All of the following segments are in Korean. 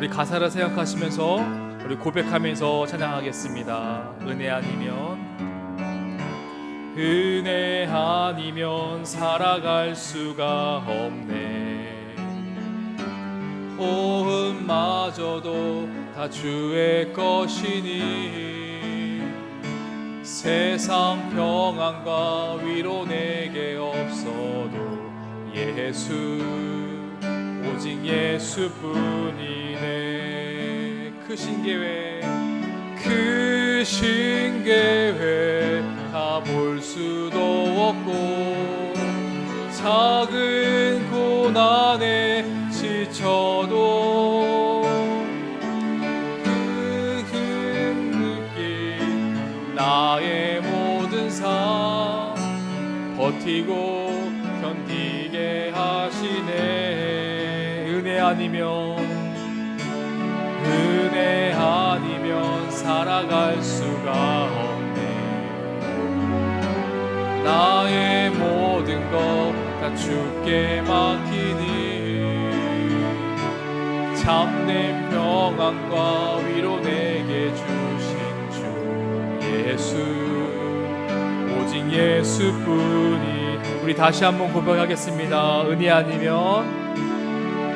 우리 가사를 생각하시면서 우리 고백하면서 찬양하겠습니다. 은혜 아니면 은혜 아니면 살아갈 수가 없네. 호흡마저도 다 주의 것이니 세상 평안과 위로 내게 없어도 예수 오직 예수뿐이네. 크신 계획 크신 계획 다 볼 수도 없고 작은 고난에 지쳐도 흑은 느낌 나의 모든 삶 버티고 아니면 은혜 아니면 살아갈 수가 없네. 나의 모든 것 다 주께 맡기니 참된 평안과 위로 내게 주신 주 예수 오직 예수뿐이 우리 다시 한번 고백하겠습니다. 은혜 아니면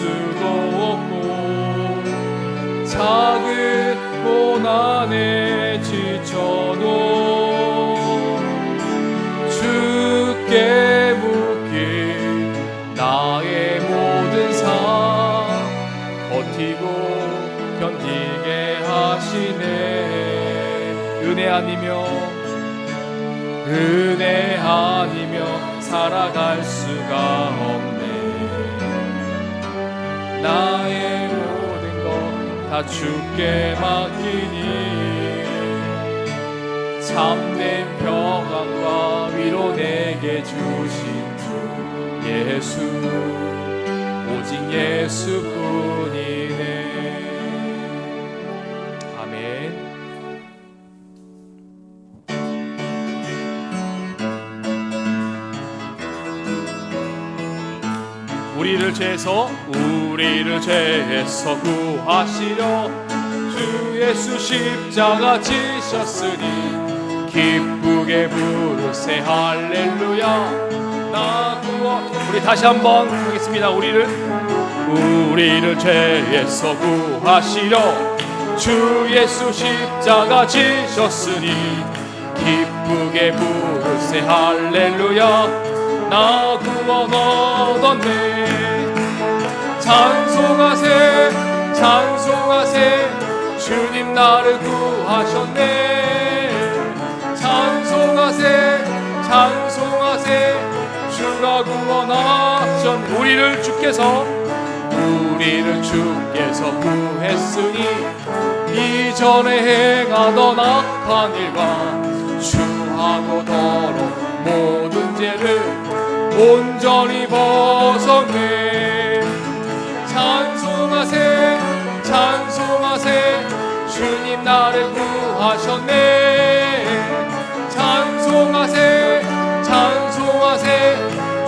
볼 수도 없고 작은 고난에 지쳐도 주께 묻기 나의 모든 삶 버티고 견디게 하시네. 은혜 아니면 은혜 아니면 살아갈 수 다 주께 맡기니 참된 평안과 위로 내게 주신 주 예수 오직 예수뿐이네. 아멘. 우리를 죄에서 우리를 죄에서 구하시려 주 예수 십자가 지셨으니 기쁘게 부르세 할렐루야. 나 구원 우리 다시 한번 부르겠습니다. 우리를 우리를 죄에서 구하시려 주 예수 십자가 지셨으니 기쁘게 부르세 할렐루야. 나 구원 얻었네 찬송하세 찬송하세. 주님 나를 구하셨네. 찬송하세 찬송하세. 주가 구원하셨 우리를 주께서 우리를 주께서 구했으니 이전에 행하던 악한 일과 주하고 더러운 모든 죄를 온전히 벗었네 찬송하세 찬송하세. 주님 나를 구하셨네. 찬송하세 찬송하세.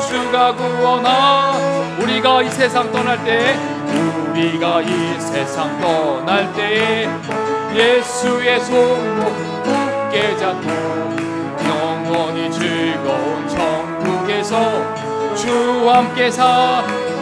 주가 구원하 우리가 이 세상 떠날 때 우리가 이 세상 떠날 때 예수의 손목 굳게 잡고 영원히 즐거운 천국에서 주와 함께 사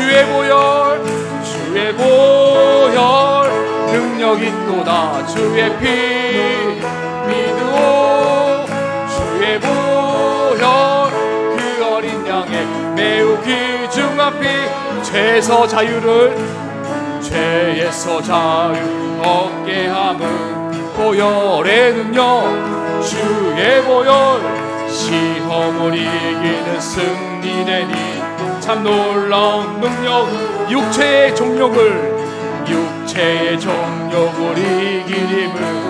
주의 보혈 주의 보혈 능력이 또다. 주의 피 믿으오. 주의 보혈 그 어린 양의 매우 귀중한 피 죄에서 자유를 죄에서 자유 얻게 함은 보혈의 능력. 주의 보혈 시험을 이기는 승리되니 참 놀라운 능력 육체의 종력을 육체의 정욕을 이기림을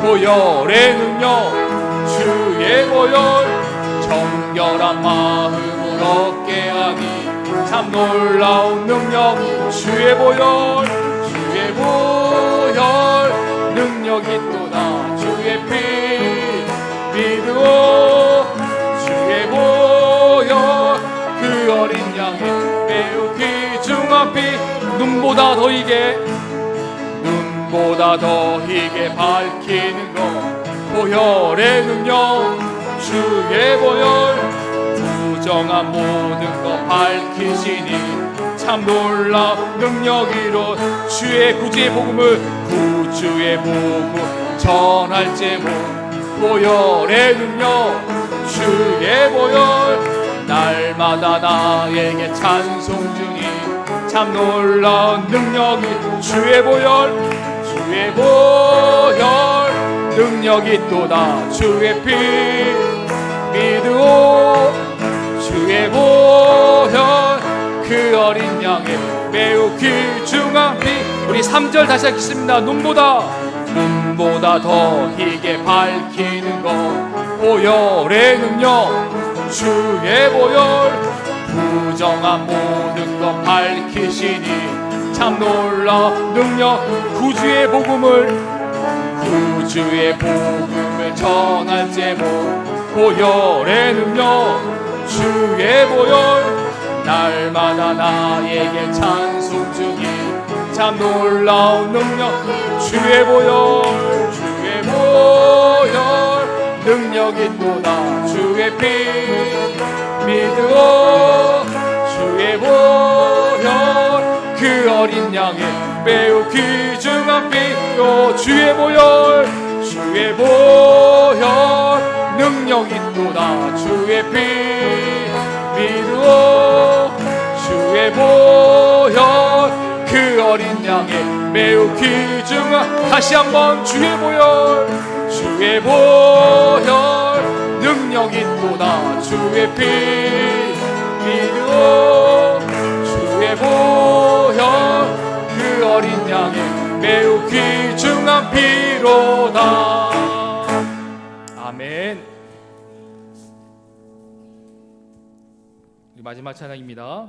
보혈의 능력 주의 보혈 정결한 마음을 얻게 하니 참 놀라운 능력 주의 보혈 주의 보혈 능력이 또 피 눈보다 더 이게 눈보다 더 희게 밝히는 것. 보혈의 능력 주의 보혈. 부정한 모든 것 밝히시니 참 놀라 능력이로 주의 구주의 복음을 구주의 복음 전할 제목. 보혈의 능력 주의 보혈. 날마다 나에게 찬송 중이 참 놀라운 능력이 주의 보혈 주의 보혈. 능력이 또다 주의 피 믿으오. 주의 보혈 그 어린 양의 매우 귀중한 피 우리 3절 다시 하겠습니다. 눈보다 눈보다 더 희게 밝히는 것. 보혈의 능력 주의 보혈. 부정한 모든 것 밝히시니 참 놀라 능력 구주의 복음을 구주의 복음을 전할 제목 보혈의 능력 주의 보혈. 날마다 나에게 찬송 중이 참 놀라운 능력 주의 보혈 주의 보혈. 능력이 또다 주의 피 믿으오 주의 보혈 그 어린 양의 매우 귀중한 피요 주의 보혈 주의 보혈. 능력이 또다. 주의 피 믿으오. 주의 보혈. 그 어린 양의 매우 귀중한 다시 한번 주의 보혈 주의 보혈. 능력이 또다. 주의 피 믿으오. 주의 보혈 그 어린 양의 매우 귀중한 피로다. 아멘. 마지막 찬양입니다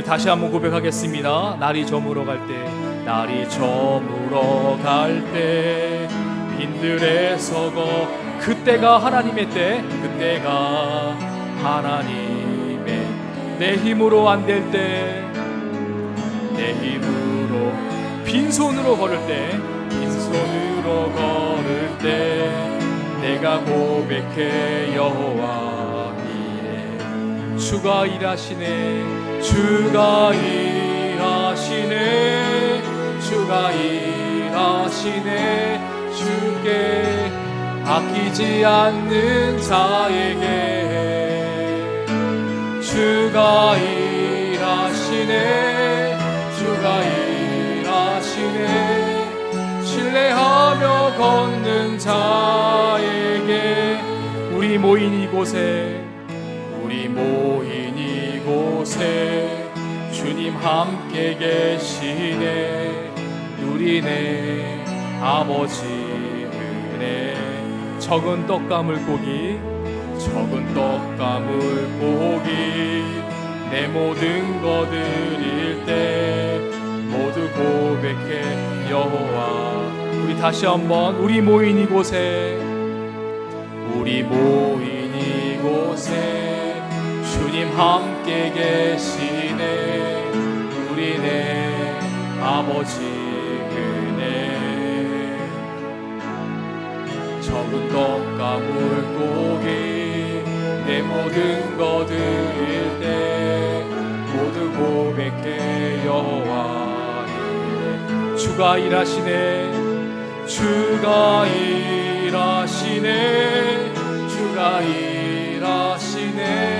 우리 다시 한번 고백하겠습니다. 날이 저물어 갈 때 날이 저물어 갈 때 빈들에 서거 그때가 하나님의 때 그때가 하나님의 내 힘으로 안 될 때 내 힘으로 빈손으로 걸을 때 빈손으로 걸을 때 내가 고백해 여호와 주가 일하시네. 주가 일하시네. 주가 일하시네. 주께 아끼지 않는 자에게 주가 일하시네. 주가 일하시네. 신뢰하며 걷는 자에게 우리 모인 이곳에 모인 이곳에 주님 함께 계시네. 누리네 아버지 은혜. 적은 떡과 물고기 적은 떡가물 고기. 내 모든 것 드릴 때 모두 고백해 여호와. 우리 다시 한번 우리 모인 이곳에 우리 모인 이곳에 함께 계시네. 우리 내 아버지 은혜 적은 떡가물 고기 내 모든 것 드릴 때 모두 고백해 여호와의 주가 일하시네 주가 일하시네 주가 일하시네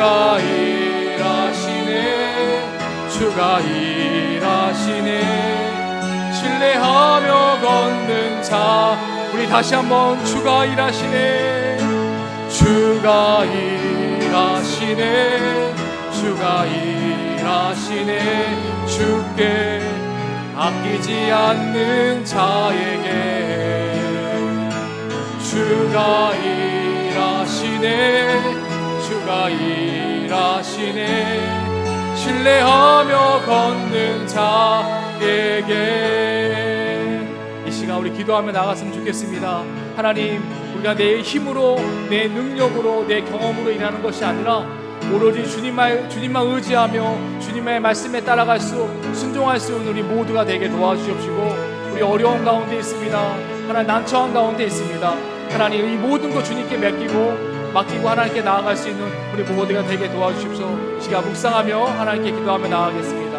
주가 일하시네. 주가 일하시네. 신뢰하며 걷는 자 우리 다시 한번 주가 일하시네. 주가 일하시네. 주가 일하시네. 주께 아끼지 않는 자에게 주가 일하시네 주가 일하시네. 신뢰하며 걷는 자에게. 이 시간 우리 기도하며 나갔으면 좋겠습니다. 하나님 우리가 내 힘으로 내 능력으로 내 경험으로 일하는 것이 아니라 오로지 주님만 주님만 의지하며 주님의 말씀에 따라갈 수 순종할 수 있는 우리 모두가 되게 도와주시옵시고 우리 어려운 가운데 있습니다. 하나님 난처한 가운데 있습니다. 하나님 이 모든 것 주님께 맡기고 맡기고 하나님께 나아갈 수 있는 우리 모두가 되게 도와주십시오. 시간 묵상하며 하나님께 기도하며 나아가겠습니다